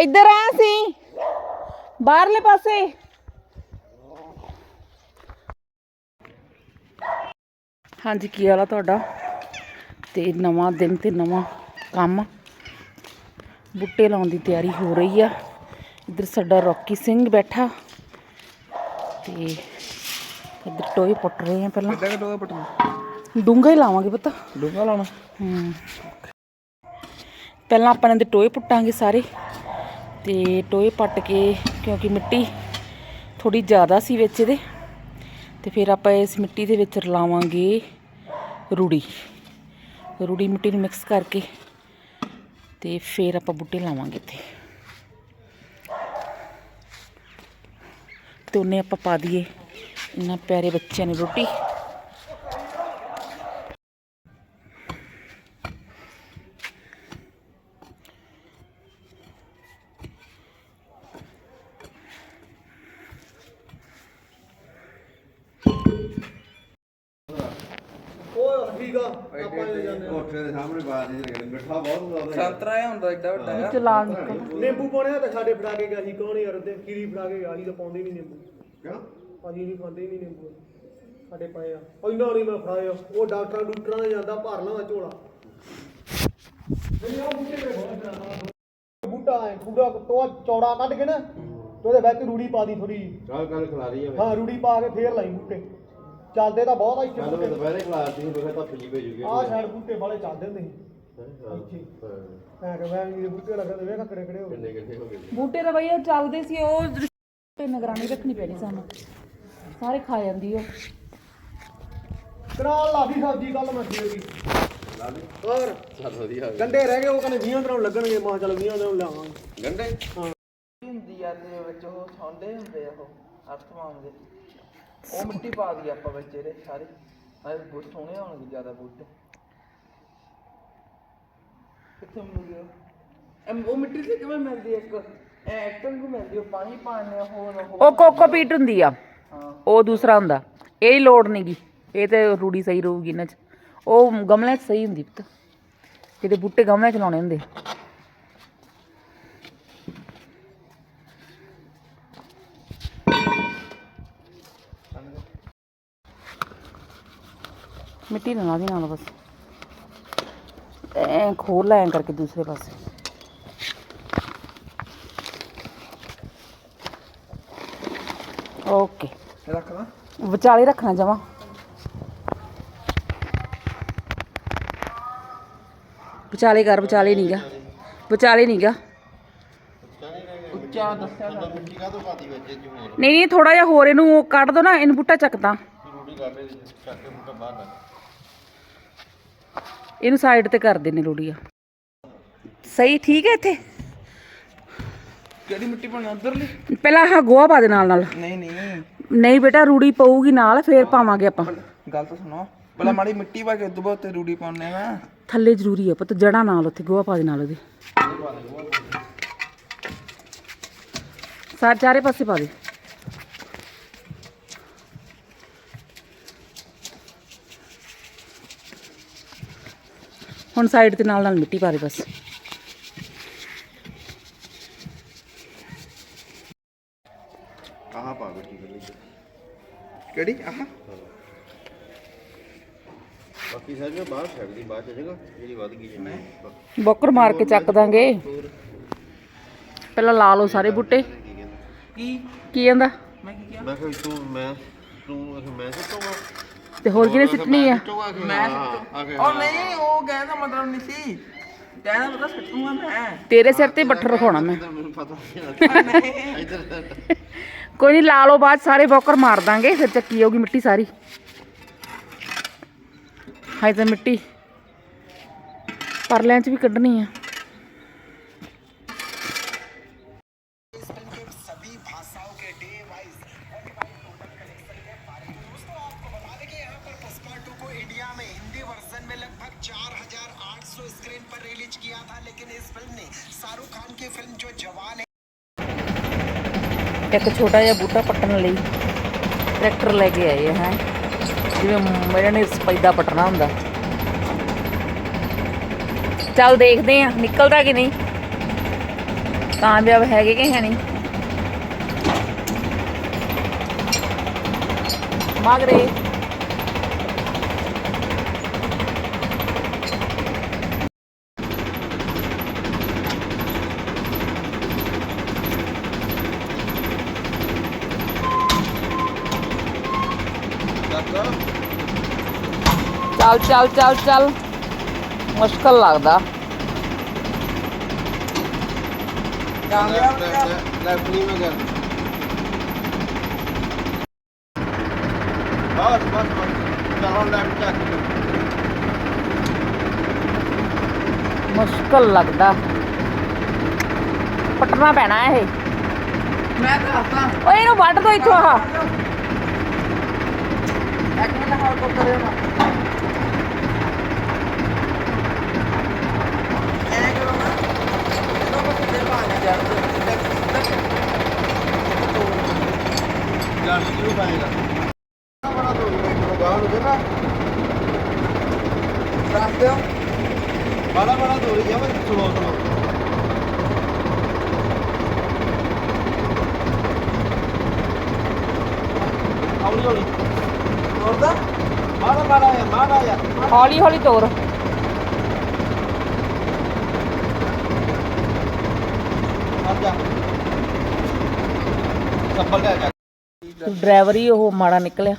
ਇੱਧਰ ਆ ਸੀ ਬਾਹਰਲੇ ਪਾਸੇ। ਹਾਂਜੀ ਕੀ ਹਾਲ ਆ ਤੁਹਾਡਾ? ਤੇ ਨਵਾਂ ਦਿਨ ਤੇ ਨਵਾਂ ਕੰਮ। ਬੁੱਟੇ ਲਾਉਣ ਦੀ ਤਿਆਰੀ ਹੋ ਰਹੀ ਆ। ਇੱਧਰ ਸਾਡਾ ਰੌਕੀ ਸਿੰਘ ਬੈਠਾ। ਤੇ ਇੱਧਰ ਟੋਏ ਪੁੱਟ ਰਹੇ ਆ ਪਹਿਲਾਂ। ਕਿੱਦਾਂ ਕਟੋਗਾ ਪਟੂ ਡੂੰਘਾ ਹੀ ਲਾਵਾਂਗੇ ਪਤਾ। ਡੂੰਗਾ ਲਾਉਣਾ? ਹਮ। ਪਹਿਲਾਂ ਆਪਾਂ ਇਹਨਾਂ ਦੇ ਟੋਏ ਪੁੱਟਾਂਗੇ ਸਾਰੇ। ਤੇ ਟੋਏ ਪੱਟ ਕੇ, ਕਿਉਂਕਿ ਮਿੱਟੀ ਥੋੜੀ ਜ਼ਿਆਦਾ ਸੀ ਵਿੱਚ ਇਹਦੇ, ਤੇ ਫਿਰ ਆਪਾਂ ਇਸ ਮਿੱਟੀ ਦੇ ਵਿੱਚ ਰਲਾਵਾਂਗੇ ਰੂੜੀ। ਰੂੜੀ ਮਿੱਟੀ ਨੂੰ ਮਿਕਸ ਕਰਕੇ ਤੇ ਫਿਰ ਆਪਾਂ ਬੂਟੇ ਲਾਵਾਂਗੇ ਇੱਥੇ। ਤੇ ਉਹਨੇ ਆਪਾਂ ਪਾ ਦਈਏ ਇਹਨਾਂ ਪਿਆਰੇ ਬੱਚਿਆਂ ਨੂੰ ਰੋਟੀ। ਕੋਠੇ ਦੇ ਸਾਹਮਣੇ ਬਾਹਰ ਨਹੀਂ ਲੱਗਦੇ ਮਿੱਠਾ ਬਹੁਤ ਹੁੰਦਾ ਸੰਤਰਾ ਇਹ ਹੁੰਦਾ ਏਡਾ ਵੱਡਾ ਆ ਚ ਲਾਲ ਨਿਕਲ ਨਿੰਬੂ ਪਾਉਣੇ ਤਾਂ ਸਾਡੇ ਫੜਾ ਕੇ ਗਿਆ ਸੀ ਕੌਣ ਯਾਰ ਤੇ ਕੀੜੀ ਫੜਾ ਕੇ ਗਿਆ ਸੀ ਤਾਂ ਪਾਉਂਦੇ ਨਹੀਂ ਨਿੰਬੂ। ਕਿਉਂ? ਭਾਜੀ ਨਹੀਂ ਖਾਂਦੇ ਨਹੀਂ ਨਿੰਬੂ। ਸਾਡੇ ਪਏ ਆ। ਉਹ ਇੰਨਾ ਨਹੀਂ ਮੈਂ ਫੜਾਇਆ। ਉਹ ਡਾਕਟਰਾਂ ਡੂਕਟਰਾਂ ਦੇ ਜਾਂਦਾ ਭਰ ਲਵਾਂ ਝੋਲਾ। ਨਹੀਂ, ਆਹ ਬੂਟੇ ਤੇ ਬਹੁਤ ਚੌੜਾ ਕੱਢ ਕੇ ਨਾ ਤੇ ਉਹਦੇ ਵਿੱਚ ਰੂੜੀ ਪਾ ਦੀ ਥੋੜੀ ਕੱਲ ਕੱਲ ਖਿਲਾ ਰਹੀ ਹੈ ਹਾਂ ਰੂੜੀ ਪਾ ਕੇ ਫੇਰ ਲਾਈ ਬੂਟੇ। ਚੱਲਦੇ ਤਾਂ ਬਹੁਤ ਆ ਇੱਥੇ ਕੱਲ ਮੈਂ ਬੂਟੇ। ਦੁਪਹਿਰੇ ਖਿਲਾ ਸੀ ਮੈਂ ਤਾਂ ਪੀ ਭੇਜੂਗੀ ਆਹ ਸਾਈਡ ਬੂਟੇ ਵਾਲੇ ਚੱਲਦੇ ਹੁੰਦੇ ਸੀ। ਇੱਥੇ। ਮੈਂ ਕਿ ਮੈਂ ਵੀ ਬੂਟੇ ਲੱਗਾ ਤੇ ਵੇਖ ਕਿਹੜੇ ਕਿਹੜੇ ਹੋ ਗਏ। ਕਿੰਨੇ ਕਿੰਨੇ ਹੋ ਗਏ ਬੂਟੇ ਤਾਂ ਬਈ ਉਹ ਚੱਲਦੇ ਸੀ ਉਹ ਤੇ ਨਿਗਰਾਨੀ ਰੱਖਣੀ ਪੈਣੀ ਸਾਨੂੰ। ਸਾਰੇ ਖਾ ਜਾਂਦੀ ਉਹ। ਕਨਾਲ ਲਾਦੀ ਸਬਜ਼ੀ ਕੱਲ ਮੈਂ ਦੀ। ਹੋਰ? ਚੱਲ ਵਧੀਆ ਗੰਡੇ ਰਹਿ ਗਏ ਉਹ ਕਹਿੰਦੇ 20 ਦਿਨਾਂ ਨੂੰ ਲੱਗਣਗੇ ਮਾਂ ਚੱਲ 20 ਦਿਨਾਂ ਨੂੰ ਲਿਆਵਾਂਗੇ। ਗੰਡੇ? ਹੁੰਦੀ ਆ ਤੇ ਵਿੱਚ ਉਹ ਛਾਂਡੇ ਹੁੰਦੇ ਆ ਉਹ ਅਰਥਮਾਨ ਦੇ। ਉਹ ਮਿੱਟੀ ਪਾ ਦੀ ਆਪਾਂ ਵਿੱਚ ਇਹਦੇ ਸਾਰੇ। ਨਾਲੇ ਬਹੁਤ ਸੋਹਣੇ ਹੋਣਗੇ ਜ਼ਿਆਦਾ ਬੂਟੇ ਕਿੱਥੇ ਮਿਲੂਗੇ ਉਹ? ਐਮ ਉਹ ਮਿੱਟੀ ਤੇ ਕਿਵੇਂ ਮਿਲਦੀ ਹੈ ਇੱਕ? ਐ ਐਕਟਰ ਨੂੰ ਮਿਲਦੀ ਉਹ ਪਾਣੀ ਪਾਣੇ ਹੋਰ ਉਹ ਉਹ ਕੋਕੋਪੀਟ ਹੁੰਦੀ ਆ। ਹਾਂ। ਉਹ ਦੂਸਰਾ ਹੁੰਦਾ। ਇਹ ਹੀ ਲੋੜ ਨਹੀਂਗੀ ਇਹ ਤੇ ਰੂੜੀ ਸਹੀ ਰਹੂਗੀ ਇਹਨਾਂ 'ਚ। ਉਹ ਗਮਲਿਆਂ 'ਚ ਸਹੀ ਹੁੰਦੀ ਪੁੱਤ। ਜਿਹਦੇ ਬੂਟੇ ਗਮਲਿਆਂ 'ਚ ਲਾਉਣੇ ਹੁੰਦੇ। ਮਿੱਟੀ ਨਾ ਲਾ ਦੀ ਨਾਲ ਬਸ। ਐ ਖੋਲ ਲੈ ਐਂ ਕਰਕੇ ਦੂਸਰੇ ਪਾਸੇ। ਓਕੇ। ਰੱਖ ਲਾ। ਵਿਚਾਲੇ ਰੱਖਣਾ ਜਮਾ। ਵਿਚਾਲੇ ਕਰ ਵਿਚਾਲੇ ਨਹੀਂਗਾ ਵਿਚਾਲੇ ਨਹੀਂਗਾ ਉੱਚਾ ਦੱਸਿਆ ਨਾ ਮਿੱਟੀ ਕਾ ਤੋਂ ਪਾਤੀ ਵਿੱਚ ਜੀ ਹੋਰ? ਨਹੀਂ ਨਹੀਂ ਥੋੜਾ ਜਿਹਾ ਹੋਰ ਇਹਨੂੰ ਕੱਢ ਦੋ ਨਾ ਇਹਨੂੰ ਬੂਟਾ ਚੱਕਦਾ ਚੱਕ ਕੇ ਬਾਹਰ ਇਹਨੂੰ ਸਾਈਡ ਤੇ ਕਰ ਦੇਣੇ ਲੋੜੀਆ। ਸਹੀ ਠੀਕ ਹੈ ਇੱਥੇ? ਕਿਹੜੀ ਮਿੱਟੀ ਪਾਣੀ ਉਧਰਲੀ ਪਹਿਲਾਂ ਆਹ ਗੋਹਾ ਪਾ ਦੇ ਨਾਲ ਨਾਲ। ਨਹੀਂ ਨਹੀਂ। ਨਹੀਂ ਬੇਟਾ ਰੂੜੀ ਪਊਗੀ ਨਾਲ ਫੇਰ ਪਾਵਾਂਗੇ ਆਪਾਂ। ਗੱਲ ਤਾਂ ਸੁਣੋ। ਪਹਿਲਾਂ ਮਾੜੀ ਮਿੱਟੀ ਪਾ ਕੇ ਉਦੋਂ ਬਾਅਦ ਤੇ ਰੂੜੀ ਪਾਉਣੇ ਆ। ਥੱਲੇ ਜ਼ਰੂਰੀ ਆ ਪੁੱਤ ਜੜਾ ਨਾਲ ਉੱਥੇ ਗੋਹਾ ਪਾ ਦੇ ਨਾਲ ਉਹਦੇ। ਸਾਰੇ ਚਾਰੇ ਪਾਸੇ ਪਾ ਦੇ। ਹੁਣ ਸਾਈਡ ਤੇ ਨਾਲ ਨਾਲ ਮਿੱਟੀ ਪਾ ਦੇ ਬਸ। ਆਹ ਪਾ ਲਈ ਕਿਹੜੀ? ਆਹ। ਬਾਕੀ ਸਾਰੀਆਂ ਬਾਹਰ ਛੱਡ ਦੀ ਬਾਅਦ ਚ ਜਗਾ ਜਿਹੜੀ ਵੱਧ ਗਈ ਜੀ ਬੋਕਰ ਮਾਰ ਕੇ ਚੱਕ ਦਾਂਗੇ। ਪਹਿਲਾਂ ਲਾ ਲਓ ਸਾਰੇ ਬੂਟੇ। ਕੀ ਕੀ ਕਹਿੰਦਾ? ਮੈਂ ਕੀ ਕਿਹਾ ਮੈਂ ਕਿਹਾ ਤੂੰ ਮੈਂ ਤੂੰ ਮੈਂ ਸਿੱਟੂਗਾ। ਤੇ ਹੋਰ ਕਿਹਨੇ ਸਿੱਟਣੀ ਆ? ਮੈਂ ਉਹ ਨਹੀਂ ਉਹ ਕਹਿੰਦਾ ਮਤਲਬ ਨਹੀਂ ਸੀ। ਕਹਿੰਦਾ ਪਤਾ ਸੱਟੂਗਾ ਮੈਂ। ਤੇਰੇ ਸਿਰ ਤੇ ਬੱਠਰ ਰਖਾਉਣਾ ਮੈਂ। ਕੋਈ ਨਹੀਂ ਲਾ ਲਓ ਬਾਅਦ ਸਾਰੇ ਬੋਕਰ ਮਾਰ ਦਾਂਗੇ ਫਿਰ ਚੱਕੀ ਜਾਊਗੀ ਮਿੱਟੀ ਸਾਰੀ। ਹਾਏ ਤਾਂ ਮਿੱਟੀ। ਪਰਲਿਆਂ 'ਚ ਵੀ ਕੱਢਣੀ ਆ। इंडिया में हिंदी वर्जन में लगभग 4,800 स्क्रीन पर रिलीज किया था लेकिन इस फिल्म ने शाहरुख खान की फिल्म जो जवान है ਇੱਕ ਛੋਟਾ ਜਿਹਾ ਬੂਟਾ ਪੱਟਣ ਲਈ ਟਰੈਕਟਰ ਲੈ ਕੇ ਆਏ ਆ ਹੈ ਜਿਵੇਂ ਮ- ਇਹਨਾਂ ਨੇ ਸਪੈਦਾ ਪੱਟਣਾ ਹੁੰਦਾ ਚੱਲ ਦੇਖਦੇ ਆ ਨਿਕਲਦਾ ਕਿ ਨਹੀਂ ਕਾਮਯਾਬ ਹੈਗੇ ਕਿ ਹੈ ਨਹੀਂ ਮਾਗਰੇ ਚੱਲ ਚੱਲ ਚੱਲ ਚੱਲ। ਮੁਸ਼ਕਲ ਲੱਗਦਾ। ਲੈਫਟ ਲੈਫਟ ਨਹੀਂ ਮੈਂ ਕਰ ਬਸ ਬਸ ਬਸ। ਚਲੋ ਲੈਫਟ ਚੱਕ ਮੁਸ਼ਕਲ ਲੱਗਦਾ। ਪਟਣਾ ਪੈਣਾ ਇਹ। ਮੈਂ ਕਰਦਾ ਓਏ ਇਹਨੂੰ ਵੱਢ ਦੋ ਇੱਥੋਂ ਆਹ। ਇੱਕ ਮਿੰਟ ਹੋਰ ਕੋ ਕਰਿਓ ਨਾ ਬੜਾ ਬੜਾ ਬੜਾ ਦੂਰ ਜਾਵੇ ਸੁਣੋ ਸੁਣੋ ਹੌਲੀ ਹੌਲੀ ਹੋਰ ਦਾ ਮਾੜਾ ਮਾੜਾ ਆ ਮਾੜਾ ਆ ਹੌਲੀ ਹੌਲੀ ਤੋਰ। ਆ ਜਾ। ਸੱਪਲ ਲੈ ਜਾ। ਡਰਾਈਵਰ ਹੀ ਉਹ ਮਾੜਾ ਨਿਕਲਿਆ।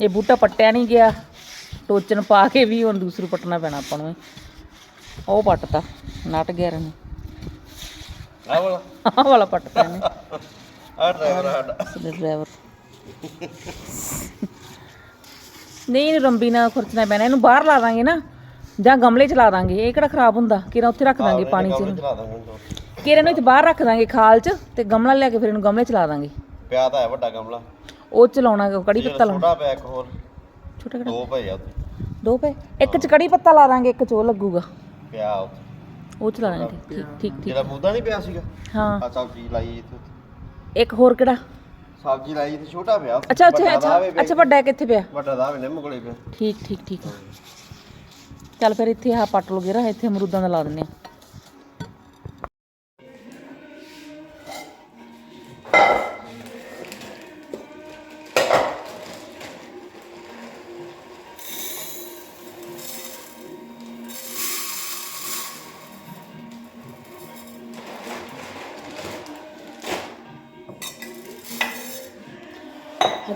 ਇਹ ਬੂਟਾ ਪੱਟਿਆ ਨਹੀਂ ਗਿਆ। ਟੋਚਨ ਪਾ ਕੇ ਵੀ ਹੁਣ ਦੂਸਰੂ ਪੱਟਣਾ ਪੈਣਾ ਆਪਾਂ ਨੂੰ। ਉਹ ਪੱਟਤਾ। ਨਟ ਗਿਆ ਰਨ ਆ ਵਾਲਾ। ਆਹ ਵਾਲਾ ਪੱਟਤਾ ਇਹਨੇ। ਆ ਡਰਾਈਵਰ ਸਾਡੇ ਡਰਾਈਵਰ। ਨਹੀਂ ਇਹਨੂੰ ਰੰਬੀ ਨਾਲ ਖੁਰਚਣਾ ਪੈਣਾ ਇਹਨੂੰ ਬਾਹਰ ਲਾ ਦਾਂਗੇ ਨਾ ਜਾਂ ਗਮਲੇ ਚ ਲਾ ਦਾਂਗੇ ਇਹ ਕਿਹੜਾ ਖਰਾਬ ਹੁੰਦਾ? ਕਿਰਾ ਉੱਥੇ ਰੱਖ ਦਾਂਗੇ ਪਾਣੀ ਚ ਚਲਾ ਦਾਂਗੇ ਇਹਨੂੰ। ਕਿਰੇ ਨੂੰ ਇੱਥੇ ਬਾਹਰ ਰੱਖ ਦਾਂਗੇ ਖਾਲ ਚ ਤੇ ਗਮਲਾ ਲਿਆ ਕੇ ਫਿਰ ਇਹਨੂੰ ਗਮਲੇ ਚ ਲਾ ਦਾਂਗੇ। ਪਿਆ ਤਾਂ ਹੈ ਵੱਡਾ ਗਮਲਾ। ਉਹ ਚ ਲਾਉਣਾ ਕੜੀ ਪੱਤਾ ਲਾਉਣਾ। ਛੋਟਾ ਪਿਆ ਇੱਕ ਹੋਰ। ਛੋਟਾ ਕਿਹੜਾ? ਦੋ ਪਏ ਆ ਉੱਥੇ। ਦੋ ਪਏ? ਇੱਕ ਚ ਕੜੀ ਪੱਤਾ ਲਾ ਦਾਂਗੇ ਇੱਕ ਚ ਉਹ ਲੱਗੂਗਾ। ਪਿਆ ਉੱਥੇ। ਉਹ ਚ ਲਾ ਦਾਂਗੇ ਠੀਕ ਠੀਕ ਠੀਕ। ਜਿਹੜਾ ਮੁੱਦਾ ਨਹੀਂ ਪਿਆ ਸੀਗਾ? ਹਾਂ। ਆ ਸਬਜ਼ੀ ਲਾਈ ਇੱਥੇ ਇੱਕ ਹੋਰ ਕਿਹੜਾ? ਸਬਜ਼ੀ ਲਾਈ ਇੱਥੇ ਛੋਟਾ ਪਿਆ। ਅੱਛਾ ਅੱਛਾ ਅੱਛਾ। ਅੱਛਾ ਵੱਡਾ ਕਿੱਥੇ ਪਿਆ? ਵੱਡਾ ਦਾ ਵੀ ਨਿੰਮ ਕੋਲੇ ਪਿਆ। ਠੀਕ ਠੀਕ ਠੀਕ। ਚੱਲ ਫਿਰ ਇੱਥੇ ਆਹ ਪੱਟ ਲੋ ਗੇਰਾ ਇੱਥੇ ਅਮਰੂਦਾਂ ਦਾ ਲਾ ਦਿੰਨੇ ਆ।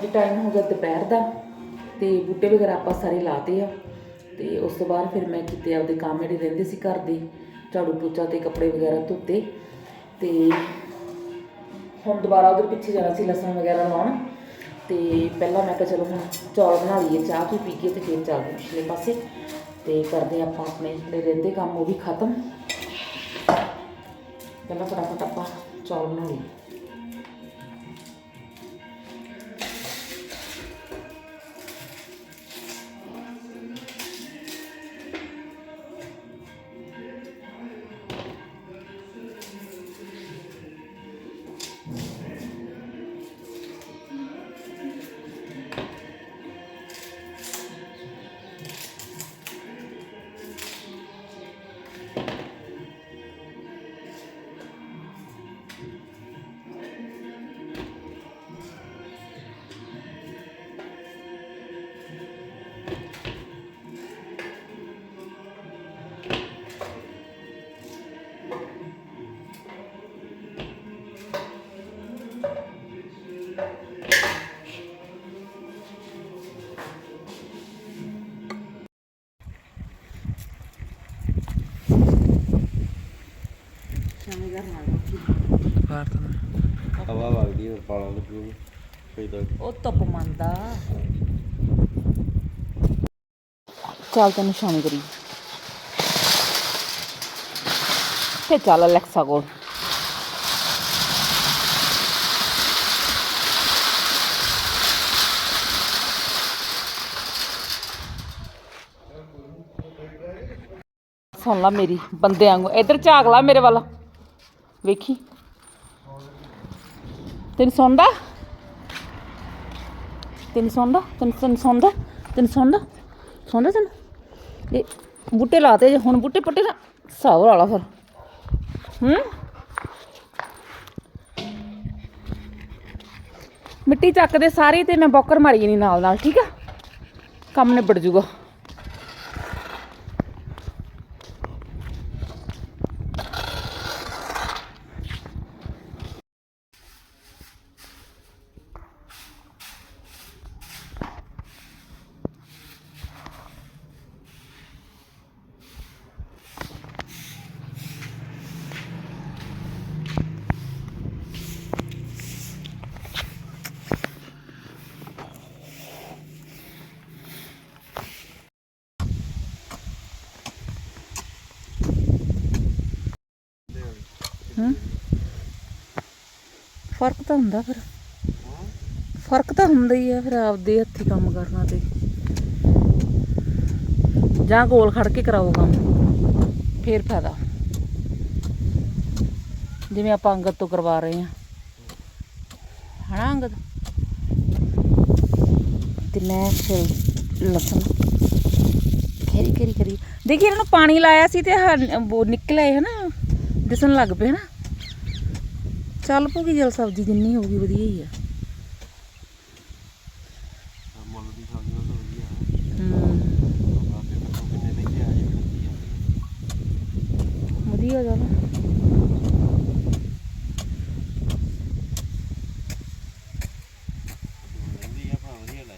ਅੱਜ ਟਾਈਮ ਹੋ ਗਿਆ ਦੁਪਹਿਰ ਦਾ ਤੇ ਬੂਟੇ ਵਗੈਰਾ ਆਪਾਂ ਸਾਰੇ ਲਾਤੇ ਆ ਤੇ ਉਸ ਤੋਂ ਬਾਅਦ ਫਿਰ ਮੈਂ ਕਿਤੇ ਆਪਦੇ ਕੰਮ ਜਿਹੜੇ ਰਹਿੰਦੇ ਸੀ ਘਰ ਦੇ, ਝਾੜੂ ਪੋਚਾ ਤੇ ਕੱਪੜੇ ਵਗੈਰਾ ਧੋਤੇ ਤੇ ਹੁਣ ਦੁਬਾਰਾ ਉਧਰ ਪਿੱਛੇ ਜਾਣਾ ਸੀ ਲਸਣ ਵਗੈਰਾ ਲਾਉਣ ਤੇ ਪਹਿਲਾਂ ਮੈਂ ਕਿਹਾ ਚਲੋ ਹੁਣ ਚੌਲ ਬਣਾ ਲਈਏ, ਚਾਹ ਚੂ ਪੀ ਕੇ ਤੇ ਫਿਰ ਚੱਲਦੇ ਪਿਛਲੇ ਪਾਸੇ ਤੇ ਕਰਦੇ ਆਪਾਂ ਆਪਣੇ ਜਿਹੜੇ ਰਹਿੰਦੇ ਕੰਮ ਉਹ ਵੀ ਖਤਮ। ਪਹਿਲਾਂ ਫਟਾਫਟ ਆਪਾਂ ਚੌਲ ਬਣਾ ਲਈਏ। ਹਵਾ ਵਗਦੀ ਹੈ ਪਾਲਾਂ ਲੱਗੂ ਫੇਦਾ ਉਹ ਧੁੱਪ ਮੰਦਾ ਚੱਲ ਤੈਨੂੰ ਸ਼ਾਮੀ ਕਰੀ। ਤੇ ਚੱਲ ਅਲੈਕਸਾ ਕੋਲ। ਸੁਣ ਲਾ ਮੇਰੀ ਬੰਦੇ ਵਾਂਗੂ। ਇੱਧਰ ਝਾਕ ਲਾ ਮੇਰੇ ਵੱਲ। ਵੇਖੀ। ਤੈਨੂੰ ਸੌਂਦਾ ਤੈਨੂੰ ਸੌਂਦਾ ਤੈਨੂੰ ਤੈਨੂੰ ਸੌਂਦਾ ਤੈਨੂੰ ਸੌਂਦਾ ਸੌਂਦਾ ਤੈਨੂੰ? ਇਹ ਬੁੱਟੇ ਲਾਤੇ ਜੇ ਹੁਣ ਬੁੱਟੇ ਪੱਟੇ ਨਾ ਸਾਵਰ ਵਾਲਾ ਫਿਰ। ਹੂੰ? ਮਿੱਟੀ ਚੱਕਦੇ ਸਾਰੇ ਤੇ ਮੈਂ ਬੋਕਰ ਮਾਰੀ ਜਾਨੀ ਨਾਲ ਨਾਲ ਠੀਕ ਆ? ਕੰਮ ਨਿਬੜ ਜੂਗਾ। ਹੂੰ? ਫ਼ਰਕ ਤਾਂ ਹੁੰਦਾ ਫਿਰ। ਫ਼ਰਕ ਤਾਂ ਹੁੰਦਾ ਹੀ ਆ ਫਿਰ ਆਪਦੇ ਹੱਥੀ ਕੰਮ ਕਰਨਾ ਤੇ। ਜਾਂ ਕੋਲ ਖੜ ਕੇ ਕਰਾਓ ਕੰਮ, ਫੇਰ ਫਾਇਦਾ। ਜਿਵੇਂ ਆਪਾਂ ਅੰਗਦ ਤੋਂ ਕਰਵਾ ਰਹੇ ਆ ਹਨਾ ਅੰਗਦ? ਤੇ ਮੈਂ ਫਿਰ ਲਸਣ। ਖੇਰੀ ਖੇਰੀ ਕਰੀ ਦੇਖੀ ਇਹਨਾਂ ਨੂੰ ਪਾਣੀ ਲਾਇਆ ਸੀ ਤੇ ਆਹ ਉਹ ਨਿਕਲੇ ਹਨਾ, ਦਿਸਣ ਲੱਗ ਪਏ ਨਾ ਚੱਲ ਪੂਗੀ ਜਲ ਸਬਜ਼ੀ ਜਿੰਨੀ ਹੋ ਗਈ ਵਧੀਆ ਜਲ ਆ। ਭਾਵੇਂ ਵਧੀਆ ਲੈ